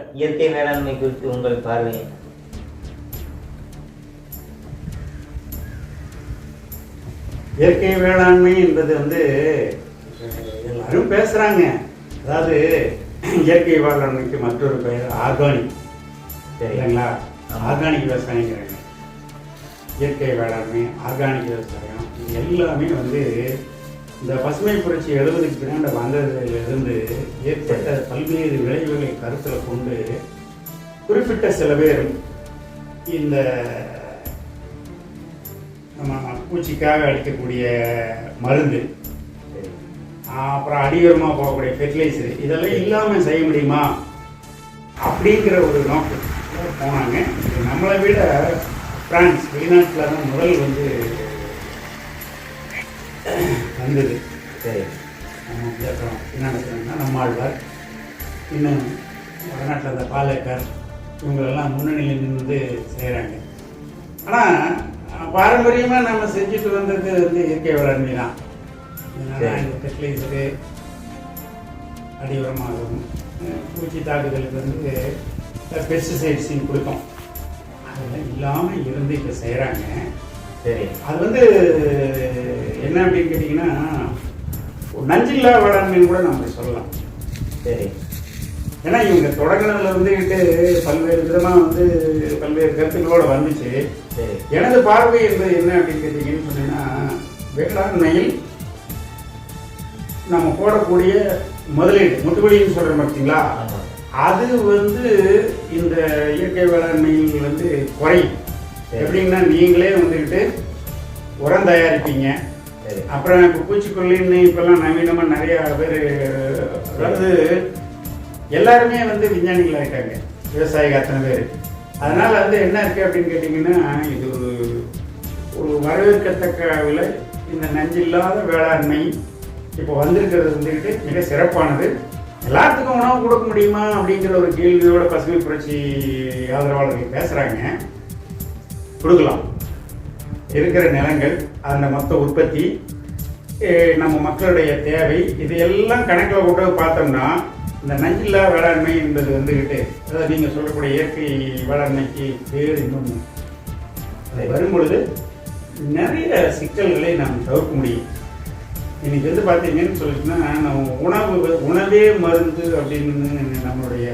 இயற்கை வேளாண்மை குறித்து உங்கள் பார்வை இயற்கை வேளாண்மை என்பது வந்து எல்லாரும் பேசுறாங்க. அதாவது இயற்கை வேளாண்மைக்கு மற்றொரு பெயர் ஆர்கானிக். சரி இல்லைங்களா ஆமா. ஆர்கானிக் விவசாயங்கிறாங்க. இயற்கை வேளாண்மை ஆர்கானிக் விவசாயம் எல்லாமே வந்து இந்த பசுமை புரட்சி எழுபதுக்கு பின்னாடி வந்ததிலிருந்து ஏற்பட்ட பல்வேறு விளைவுகளை கருத்தில் கொண்டு குறிப்பிட்ட சில பேர் இந்த நம்ம பூச்சிக்காக அடிக்கக்கூடிய மருந்து அப்புறம் அடியோரமாக போகக்கூடிய ஃபெர்டிலைசர் இதெல்லாம் இல்லாமல் செய்ய முடியுமா? அப்படிங்கிற ஒரு நோக்கம் போனாங்க. நம்மளை விட பிரான்ஸ் வெளிநாட்டில் தான் முதல் வந்து வந்தது. சரி. நம்ம இயக்கம் என்ன நடத்துறாங்கன்னா நம்மாழ்வார் இன்னும் வடநாட்டில் அந்த பாலேக்கர் இவங்களெல்லாம் முன்னணியில் நின்று செய்கிறாங்க ஆனால் பாரம்பரியமாக நம்ம செஞ்சுட்டு வந்தது வந்து இயற்கை வேளாண்மை தான். ஃபெர்டிலைசரு அடி உரமாகவும் அஹ் பூச்சி தாக்குதலுக்கு வந்து பெஸ்டிசைட்ஸையும் கொடுத்தோம். அதெல்லாம் இல்லாமல் இருந்து இப்போ செய்கிறாங்க சரி. அது வந்து என்ன அப்படின்னு கேட்டிங்கன்னா நஞ்சில்லா வேளாண்மைன்னு கூட நம்ம சொல்லலாம். சரி. ஏன்னா இவங்க தொடங்கினதுல வந்துக்கிட்டு பல்வேறு விதமாக வந்து பல்வேறு கருத்துக்களோட வந்துச்சு. எனது பார்வை என்பது என்ன அப்படின்னு கேட்டிங்கன்னு சொன்னீங்கன்னா வேளாண்மையில் நம்ம போடக்கூடிய முதலீடு முட்டுவலின்னு சொல்கிறோம் பார்த்தீங்களா அது வந்து இந்த இயற்கை வேளாண்மையில் வந்து குறையும். எப்படிங்கன்னா நீங்களே வந்துக்கிட்டு உரம் தயாரிப்பீங்க. அப்புறம் இப்போ பூச்சிக்கொல்லின்னு இப்போல்லாம் நவீனமாக நிறைய பேர் அதாவது எல்லாருமே வந்து விஞ்ஞானிகள் ஆயிட்டாங்க விவசாயிகள் அத்தனை பேர். அதனால வந்து என்ன இருக்கு அப்படின்னு கேட்டிங்கன்னா இது ஒரு ஒரு வரவேற்கத்தக்க விலை. இந்த நஞ்சில்லாத வேளாண்மை இப்போ வந்திருக்கிறது வந்துக்கிட்டு மிக சிறப்பானது. எல்லாத்துக்கும் உணவு கொடுக்க முடியுமா அப்படிங்கிற ஒரு கேள்வியோட பசுமை புரட்சி ஆதரவாளர்கள் பேசுகிறாங்க கொடுக்கலாம். இருக்கிற நிலங்கள் அந்த மொத்த உற்பத்தி நம்ம மக்களுடைய தேவை இது எல்லாம் கணக்கில் போட்டு பார்த்தோம்னா இந்த நஞ்சில்லா வேளாண்மை என்பது வந்துக்கிட்டு அதாவது நீங்கள் சொல்லக்கூடிய இயற்கை வேளாண்மைக்கு பேர் இன்னொன்று அதை வரும்பொழுது நிறைய சிக்கல்களை நாம் தவிர்க்க முடியும். இன்னைக்கு வந்து பார்த்தீங்கன்னு சொல்லிட்டுன்னா நம்ம உணவு உணவே மருந்து அப்படின்னு நம்மளுடைய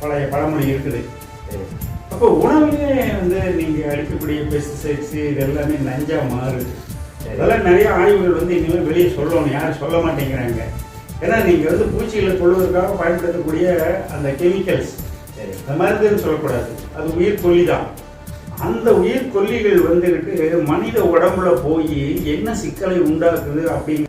பழைய பழமொழி இருக்குது. அப்போ உணவுலேயே வந்து நீங்கள் அடிக்கக்கூடிய பெஸ்டிசைட்ஸ் இது எல்லாமே நஞ்சாக மாறுது இதெல்லாம் நிறைய ஆய்வுகள் வந்து இனிமேல் வெளியே சொல்லணும். யாரும் சொல்ல மாட்டேங்கிறாங்க. ஏன்னா நீங்கள் வந்து பூச்சிகளை கொள்வதற்காக பயன்படுத்தக்கூடிய அந்த கெமிக்கல்ஸ் அந்த மருந்துன்னு சொல்லக்கூடாது. அது உயிர் கொல்லி தான் அந்த உயிர் கொல்லிகள் வந்துக்கிட்டு மனித உடம்புல போய் என்ன சிக்கலை உண்டாக்குது அப்படின்னு